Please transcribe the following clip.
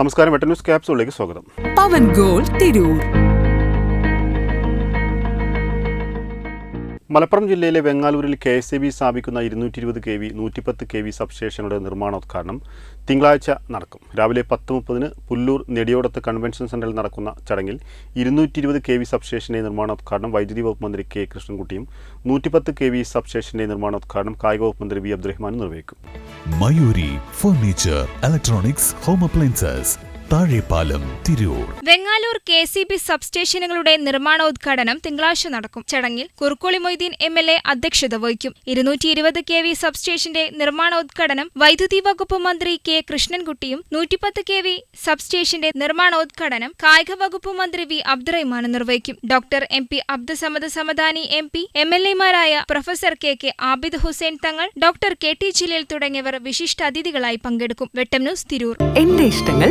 നമസ്കാരം വെട്ടൻ ന്യൂസ് ക്യാപ്സുകളിലേക്ക് സ്വാഗതം. പവൻ ഗോൾ തിരൂർ. മലപ്പുറം ജില്ലയിലെ വെങ്ങാലൂരിൽ കെ എസ് ഇ ബി സ്ഥാപിക്കുന്ന ഇരുന്നൂറ്റി ഇരുപത് കെ വി നൂറ്റിപ്പത്ത് കെ വി സബ്സ്റ്റേഷനുടെ നിർമ്മാണോദ്ഘാടനം തിങ്കളാഴ്ച നടക്കും. രാവിലെ പത്ത് മുപ്പതിന് പുല്ലൂർ നെടിയോടത്ത് കൺവെൻഷൻ സെന്ററിൽ നടക്കുന്ന ചടങ്ങിൽ ഇരുന്നൂറ്റി ഇരുപത് കെ വി സബ്സ്റ്റേഷന്റെ നിർമ്മാണോദ്ഘാടനം വൈദ്യുതി വകുപ്പ് മന്ത്രി കെ കൃഷ്ണൻകുട്ടിയും നൂറ്റിപ്പത്ത് കെ വി സബ്സ്റ്റേഷന്റെ നിർമ്മാണോദ്ഘാടനം കായിക വകുപ്പ് മന്ത്രി വി അബ്ദുറഹ്മാനും നിർവഹിക്കും. Mayuri furniture electronics home appliances Thazhepalam Tirur. Vengalur K C B സബ്സ്റ്റേഷനുകളുടെ നിർമ്മാണോദ്ഘാടനം തിങ്കളാഴ്ച നടക്കും. ചടങ്ങിൽ Kurukkoli Moideen M L A അധ്യക്ഷത വഹിക്കും. ഇരുന്നൂറ്റി ഇരുപത് കെ വി സബ്സ്റ്റേഷന്റെ നിർമ്മാണോദ്ഘാടനം വൈദ്യുതി വകുപ്പ് മന്ത്രി കെ കൃഷ്ണൻകുട്ടിയും നൂറ്റിപ്പത്ത് കെ വി സബ്സ്റ്റേഷന്റെ നിർമ്മാണോദ്ഘാടനം കായിക വകുപ്പ് മന്ത്രി വി അബ്ദുറഹിമാനും നിർവഹിക്കും. Doctor M P Abdussamad Samadani M P M L എമാരായ professor K K Abid Hussain Thangal doctor K T Jaleel തുടങ്ങിയവർ വിശിഷ്ടാതിഥികളായി പങ്കെടുക്കും. വെട്ടം ന്യൂസ് തിരൂർ. എന്റെ ഇഷ്ടങ്ങൾ